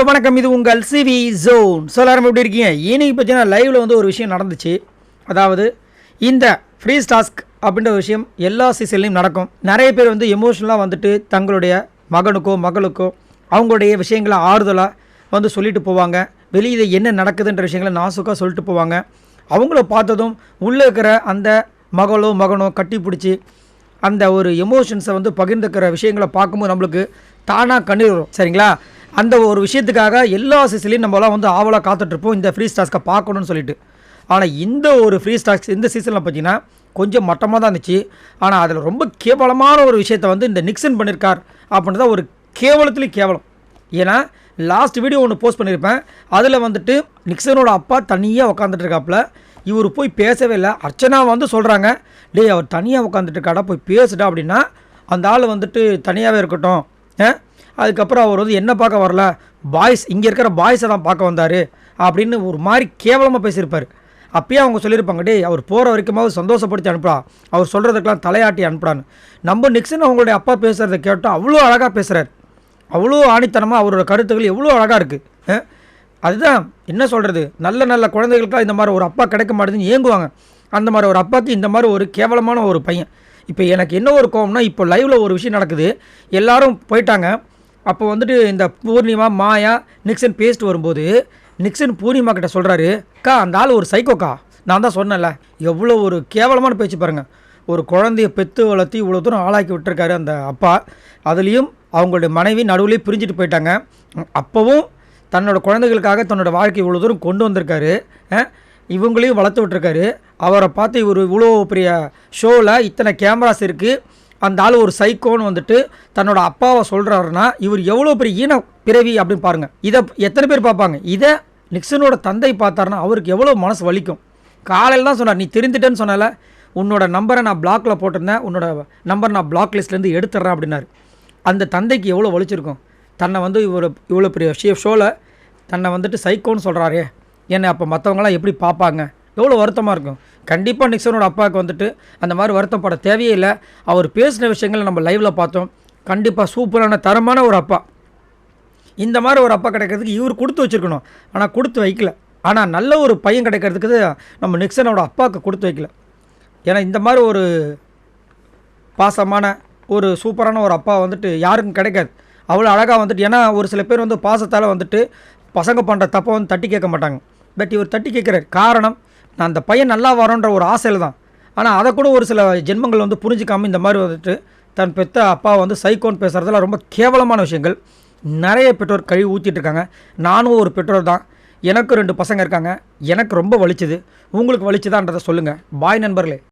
Hello வணக்கம். இது உங்கள் சிவி ஜோன் சொல்லாரம் எப்படி இருக்கீங்க? இன்னைக்கு பார்த்தீங்கன்னா லைவில் வந்து ஒரு விஷயம் நடந்துச்சு. அதாவது இந்த ஃப்ரீ டாஸ்க் அப்படின்ற விஷயம் எல்லா சீசன்லையும் நடக்கும். நிறைய பேர் வந்து எமோஷனலாக வந்துட்டு தங்களுடைய மகனுக்கோ மகளுக்கோ அவங்களுடைய விஷயங்களை ஆறுதலாக வந்து சொல்லிட்டு போவாங்க. வெளியில் என்ன நடக்குதுன்ற விஷயங்களை நாசுக்காக சொல்லிட்டு போவாங்க. அவங்கள பார்த்ததும் உள்ளே இருக்கிற அந்த மகளோ மகனோ கட்டி பிடிச்சி அந்த ஒரு எமோஷன்ஸை வந்து பகிர்ந்துக்கிற விஷயங்களை பார்க்கும்போது நம்மளுக்கு தானாக கண்ணீர் வரும். சரிங்களா? அந்த ஒரு விஷயத்துக்காக எல்லா சீசன்லையும் நம்மளாம் வந்து ஆவலாக காத்துட்ருப்போம். இந்த ஃப்ரீ ஸ்டாக்ஸை பார்க்கணும்னு சொல்லிட்டு. ஆனால் இந்த ஒரு ஃப்ரீ ஸ்டாக்ஸ் இந்த சீசனில் பார்த்தீங்கன்னா கொஞ்சம் மட்டமாக தான் இருந்துச்சு. ஆனால் அதில் ரொம்ப கேவலமான ஒரு விஷயத்தை வந்து இந்த நிக்சன் பண்ணியிருக்கார் அப்படின்றத ஒரு கேவலத்துலேயும் கேவலம். ஏன்னா லாஸ்ட் வீடியோ ஒன்று போஸ்ட் பண்ணியிருப்பேன் அதில் வந்துட்டு நிக்சனோட அப்பா தனியாக உட்காந்துட்டு இருக்காப்புல இவர் போய் பேசவே இல்லை. அர்ச்சனா வந்து சொல்கிறாங்க டேய் அவர் தனியாக உட்காந்துட்டு இருக்காடா போய் பேசுடா அப்படின்னா அந்த ஆள் வந்துட்டு தனியாகவே இருக்கட்டும். அதுக்கப்புறம் அவர் வந்து என்ன பார்க்க வரல? பாய்ஸ் இங்கே இருக்கிற பாய்ஸை தான் பார்க்க வந்தார். அப்படின்னு ஒரு மாதிரி கேவலமாக பேசியிருப்பார். அப்பயே அவங்க சொல்லியிருப்பாங்க டேய் அவர் போகிற வரைக்குமாவது சந்தோஷப்படுத்தி அனுப்பலாம் அவர் சொல்கிறதுக்கெல்லாம் தலையாட்டி அனுப்பலான்னு நம்ம நிக்சன் அவங்களுடைய அப்பா பேசுகிறத கேட்டோம் அவ்வளோ அழகாக பேசுகிறார் அவ்வளோ ஆணித்தனமாக அவரோட கருத்துக்கள் எவ்வளோ அழகாக இருக்குது அதுதான் என்ன சொல்கிறது நல்ல நல்ல குழந்தைகளுக்குலாம் இந்த மாதிரி ஒரு அப்பா கிடைக்க மாட்டேதுன்னு ஏங்குவாங்க. அந்த மாதிரி ஒரு அப்பாக்கு இந்த மாதிரி ஒரு கேவலமான ஒரு பையன். இப்போ எனக்கு என்ன ஒரு கோவம்னா இப்போ லைவில் ஒரு விஷயம் நடக்குது. எல்லாரும் போயிட்டாங்க. அப்போ வந்துட்டு இந்த பூர்ணிமா மாயா நிக்சன் பேசிட்டு வரும்போது நிக்சன் பூர்ணிமா கிட்ட சொல்கிறாரு அக்கா அந்த ஆள் ஒரு சைக்கோக்கா நான் தான் சொன்னேன்ல எவ்வளோ ஒரு கேவலமான பேச்சு பாருங்கள் ஒரு குழந்தைய பெத்து வளர்த்தி இவ்வளோ தூரம் ஆளாக்கி விட்டுருக்காரு அந்த அப்பா. அதுலேயும் அவங்களுடைய மனைவி நடுவுலேயே பிரிஞ்சுட்டு போயிட்டாங்க. அப்போவும் தன்னோட குழந்தைகளுக்காக தன்னோட வாழ்க்கை இவ்வளோ தூரம் கொண்டு வந்திருக்காரு. இவங்களையும் வளர்த்து விட்டுருக்காரு. அவரை பார்த்து இவர் இவ்வளோ பெரிய ஷோவில் இத்தனை கேமராஸ் இருக்குது அந்த ஆள் ஒரு சைக்கோன்னு வந்துட்டு தன்னோட அப்பாவை சொல்கிறாருன்னா இவர் எவ்வளோ பெரிய ஈன பிறவி அப்படின்னு பாருங்கள் இதை எத்தனை பேர் பார்ப்பாங்க? இதை நிக்சனோட தந்தை பார்த்தாருன்னா அவருக்கு எவ்வளோ மனசு வலிக்கும். காலையில் தான் சொன்னார் நீ திருந்துட்டேன்னு சொன்னால உன்னோட நம்பரை நான் பிளாக்ல போட்டிருந்தேன் உன்னோட நம்பர் நான் பிளாக் லிஸ்ட்லேருந்து எடுத்துட்றேன் அப்படின்னாரு. அந்த தந்தைக்கு எவ்வளோ வலிச்சிருக்கும். தன்னை வந்து இவர் இவ்வளோ பெரிய ஷே ஷோவில் தன்னை வந்துட்டு சைக்கோன்னு சொல்கிறாரே என்னை அப்போ மற்றவங்களாம் எப்படி பார்ப்பாங்க? எவ்வளோ வருத்தமாக இருக்கும். கண்டிப்பாக நிக்சனோட அப்பாவுக்கு வந்துட்டு அந்த மாதிரி வருத்தப்பட தேவையே இல்லை. அவர் பேசின விஷயங்களை நம்ம லைவில் பார்த்தோம். கண்டிப்பாக சூப்பரான தரமான ஒரு அப்பா. இந்த மாதிரி ஒரு அப்பா கிடைக்கிறதுக்கு இவர் கொடுத்து வச்சிருக்கணும். ஆனால் கொடுத்து வைக்கல. ஆனால் நல்ல ஒரு பையன் கிடைக்கிறதுக்கு நம்ம நிக்சனோட அப்பாவுக்கு கொடுத்து வைக்கல. ஏன்னா இந்த மாதிரி ஒரு பாசமான ஒரு சூப்பரான ஒரு அப்பா வந்துட்டு யாருக்கும் கிடைக்காது. அவ்வளோ அழகாக வந்துட்டு ஏன்னா ஒரு சில பேர் வந்து பாசத்தால் வந்துட்டு பசங்க பண்ணுற தப்பை வந்து தட்டி கேட்க மாட்டாங்க. பட் இவர் தட்டி கேட்குறாரு. காரணம் நான் அந்த பையன் நல்லா வரோன்ற ஒரு ஆசையில் தான் ஆனால் அதை கூட ஒரு சில ஜென்மங்கள் வந்து புரிஞ்சிக்காமல் இந்த மாதிரி வந்துட்டு தன் பெத்த அப்பா வந்து சைக்கோன்னு பேசுகிறதெல்லாம் ரொம்ப கேவலமான விஷயங்கள். நிறைய பெற்றோர் கழுவி ஊற்றிட்டுருக்காங்க நானும் ஒரு பெற்றோர் தான். எனக்கு ரெண்டு பசங்க இருக்காங்க. எனக்கு ரொம்ப வலிச்சுது. உங்களுக்கு வலிச்சுதான்றதை சொல்லுங்கள் பாய் நண்பர்களே.